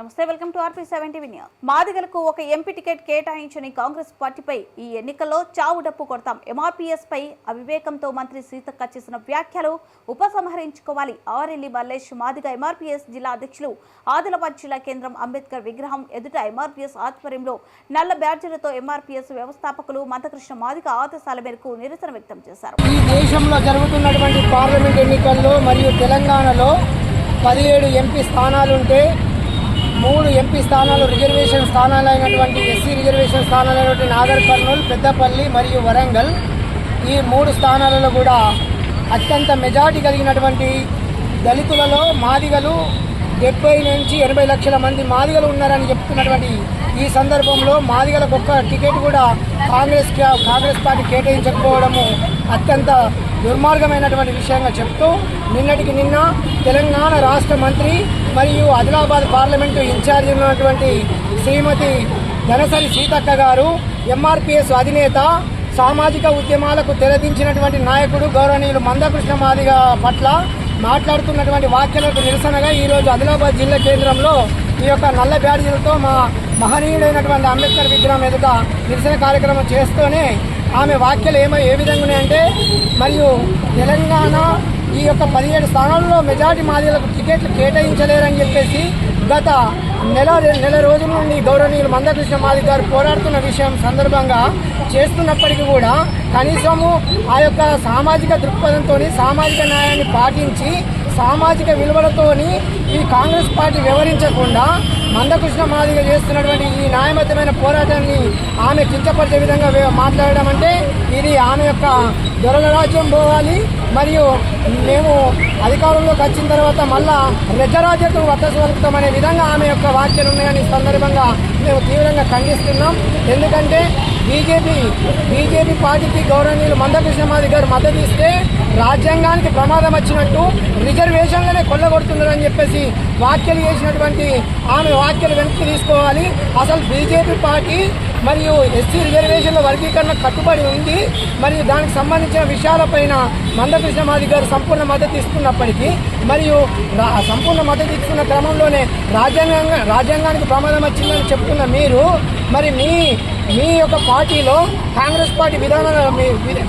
నమస్తే welcome to RP seventy వినియా మాదిగలకు ఒక ఎంపీ టికెట్ కేటాయించని కాంగ్రెస్ పార్టీపై ఈ ఎన్నికల్లో చావు డప్పు కొడతాం. ఎంఆర్పీఎస్ పై అవివేకంతో మంత్రి సీతక్క చేసిన వ్యాఖ్యలు ఉపసంహరించుకోవాలి. ఆరెల్లి మల్లేష్ మాదిగ ఎంఆర్పీఎస్ జిల్లా అధ్యక్షులు ఆదిలాబాద్ జిల్లా కేంద్రం అంబేద్కర్ విగ్రహం ఎదుట ఎంఆర్పీఎస్ ఆధ్వర్యంలో నల్ల బ్యాడ్జీలతో ఎంఆర్పీఎస్ వ్యవస్థాపకులు మందకృష్ణ మాదిగ ఆదేశాల మేరకు నిరసన వ్యక్తం చేశారు. ఈ దేశంలో జరుగుతున్నటువంటి పార్లమెంట్ ఎన్నికల్లో మరియు తెలంగాణలో పదిహేడు ఎంపీ స్థానాలుంటే మూడు ఎంపీ స్థానాలు రిజర్వేషన్ స్థానాలైనటువంటి ఎస్సీ రిజర్వేషన్ స్థానాలైనటువంటి నాగర్ కర్నూలు పెద్దపల్లి మరియు వరంగల్. ఈ మూడు స్థానాలలో కూడా అత్యంత మెజార్టీ కలిగినటువంటి దళితులలో మాదిగలు డెబ్బై నుంచి ఎనభై లక్షల మంది మాదిగలు ఉన్నారని చెప్తున్నటువంటి ఈ సందర్భంలో మాదిగలకు ఒక్క టికెట్ కూడా కాంగ్రెస్ కాంగ్రెస్ పార్టీ కేటాయించకపోవడము అత్యంత దుర్మార్గమైనటువంటి విషయంగా చెప్తూ నిన్నటికి నిన్న తెలంగాణ రాష్ట్ర మంత్రి మరియు ఆదిలాబాద్ పార్లమెంటు ఇన్ఛార్జి ఉన్నటువంటి శ్రీమతి ధనసరి సీతక్క గారు ఎంఆర్పిఎస్ అధినేత సామాజిక ఉద్యమాలకు తెరదించినటువంటి నాయకుడు గౌరవనీయులు మందకృష్ణ మాదిగ పట్ల మాట్లాడుతున్నటువంటి వ్యాఖ్యలకు నిరసనగా ఈరోజు ఆదిలాబాద్ జిల్లా కేంద్రంలో ఈ యొక్క నల్ల బ్యాడ్జీలతో మా మహనీయుడైనటువంటి అంబేద్కర్ విగ్రహం ఎదుట నిరసన కార్యక్రమం చేస్తూనే ఆమె వ్యాఖ్యలు ఏమో ఏ విధంగా ఉన్నాయంటే మరియు తెలంగాణ ఈ యొక్క పదిహేడు స్థానాల్లో మెజార్టీ మాదిలకు టికెట్లు కేటాయించలేరని చెప్పేసి గత నెల నెల రోజుల నుండి గౌరవనీయులు మందకృష్ణ మాది గారు పోరాడుతున్న విషయం సందర్భంగా చేస్తున్నప్పటికీ కూడా కనీసము ఆ యొక్క సామాజిక దృక్పథంతో సామాజిక న్యాయాన్ని పాటించి సామాజిక విలువలతోని ఈ కాంగ్రెస్ పార్టీ వివరించకుండా మందకృష్ణ మాదిగ చేస్తున్నటువంటి ఈ న్యాయబద్ధమైన పోరాటాన్ని ఆమె కించపరిచే విధంగా మాట్లాడడం అంటే ఇది ఆమె యొక్క దొరల రాజ్యం పోవాలి. మరియు మేము అధికారంలోకి వచ్చిన తర్వాత మళ్ళా రెజరాజ్యత్వం వర్తస్వలుపుతామనే విధంగా ఆమె యొక్క వ్యాఖ్యలు ఉన్నాయని సందర్భంగా మేము తీవ్రంగా ఖండిస్తున్నాం. ఎందుకంటే బీజేపీ బీజేపీ పార్టీకి గౌరవనీయులు మందకృష్ణ మాది గారు మద్దతు ఇస్తే రాజ్యాంగానికి ప్రమాదం వచ్చినట్టు రిజర్వేషన్లనే కొల్లగొడుతున్నారని చెప్పేసి వ్యాఖ్యలు చేసినటువంటి ఆమె వ్యాఖ్యలు వెనక్కి తీసుకోవాలి. అసలు బీజేపీ పార్టీ మరియు ఎస్సీ రిజర్వేషన్ల వర్గీకరణ కట్టుబడి ఉంది. మరియు దానికి సంబంధించిన విషయాలపైన మందకృష్ణ మాది గారు సంపూర్ణ మద్దతు ఇస్తున్నప్పటికీ మరియు రా- సంపూర్ణ మద్దతు ఇస్తున్న క్రమంలోనే రాజ్యాంగ రాజ్యాంగానికి ప్రమాదం వచ్చిందని చెప్తున్న మీరు మరి మీ మీ యొక్క పార్టీలో కాంగ్రెస్ పార్టీ విధానాలు మీ వి-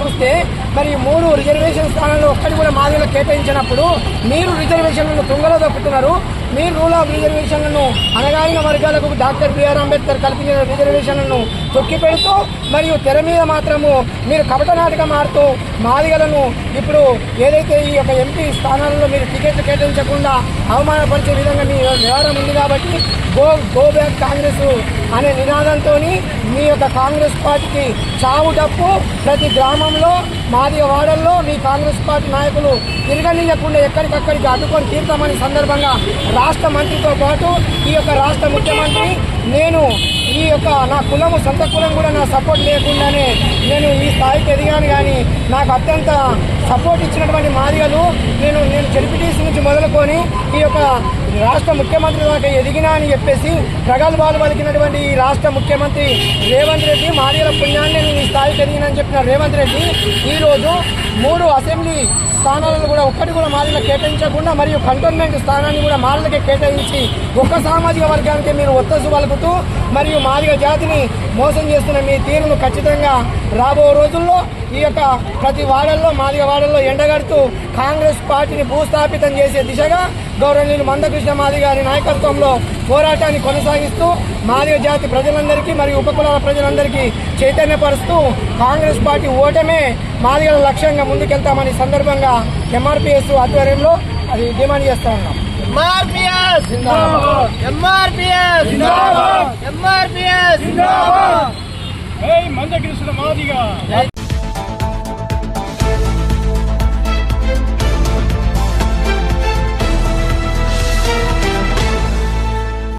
చూస్తే మరి మూడు రిజర్వేషన్ స్థానాల్లో ఒక్కటి కూడా మాదిగలకు కేటాయించినప్పుడు మీరు రిజర్వేషన్లను తుంగలో దొక్కుతున్నారు. మీరు రూల్ ఆఫ్ రిజర్వేషన్లను అనగారిన వర్గాలకు డాక్టర్ బిఆర్ అంబేద్కర్ కల్పించిన రిజర్వేషన్లను తొక్కిపెడుతూ మరియు తెర మీద మాత్రము మీరు కపట నాటకం ఆడుతూ మాదిగలను ఇప్పుడు ఏదైతే ఈ యొక్క ఎంపీ స్థానాలలో మీరు టికెట్లు కేటాయించకుండా అవమానపరిచే విధంగా మీ వ్యవహారం ఉంది కాబట్టి గో గో బ్యాక్ కాంగ్రెస్ అనే నినాదంతో మీ యొక్క కాంగ్రెస్ పార్టీకి చావు డప్పు ప్రతి గ్రామంలో మాది వాడల్లో మీ కాంగ్రెస్ పార్టీ నాయకులు తిరగనియకుండా ఎక్కడికక్కడికి అడ్డుకొని తీరుతామని సందర్భంగా రాష్ట్ర మంత్రితో పాటు ఈ యొక్క రాష్ట్ర ముఖ్యమంత్రి నేను ఈ యొక్క నా కులము సొంత కులం కూడా నా సపోర్ట్ లేకుండానే స్థాయికి ఎదిగాను కానీ నాకు అత్యంత సపోర్ట్ ఇచ్చినటువంటి మాదిగలు నేను నేను చెలిపిటీసీ నుంచి మొదలుకొని ఈ యొక్క రాష్ట్ర ముఖ్యమంత్రి దాకా ఎదిగినా అని చెప్పేసి ప్రగల్భాలు పలికినటువంటి ఈ రాష్ట్ర ముఖ్యమంత్రి రేవంత్ రెడ్డి మాదిగల పుణ్యాన్ని నేను ఈ స్థాయికి ఎదిగినని చెప్పిన రేవంత్ రెడ్డి ఈరోజు మూడు అసెంబ్లీ స్థానాలను కూడా ఒక్కటి కూడా మాదిలకు కేటాయించకుండా మరియు కంటోన్మెంట్ స్థానాన్ని కూడా మాదిలకే కేటాయించి ఒక్క సామాజిక వర్గానికి మీరు ఒత్తసు పలుకుతూ మరియు మాదిగ జాతిని మోసం చేస్తున్న మీ తీరును ఖచ్చితంగా రాబో రోజుల్లో ఈ యొక్క ప్రతి వాడల్లో మాదిగ వాడల్లో ఎండగడుతూ కాంగ్రెస్ పార్టీని భూస్థాపితం చేసే దిశగా గౌరవనీయులు మందకృష్ణ మాది గారి నాయకత్వంలో పోరాటాన్ని కొనసాగిస్తూ మాదిగ జాతి ప్రజలందరికీ మరియు ఉపకులాల ప్రజలందరికీ చైతన్యపరుస్తూ కాంగ్రెస్ పార్టీ ఓటమే మాదిగల లక్ష్యంగా ముందుకెళ్తామని సందర్భంగా ఎంఆర్పిఎస్ ఆధ్వర్యంలో అది డిమాండ్ చేస్తా ఉన్నాం. ఎంఆర్పిఎస్. ఎంఆర్పిఎస్. ఎంఆర్పిఎస్ మందకృష్ణ మాదిగా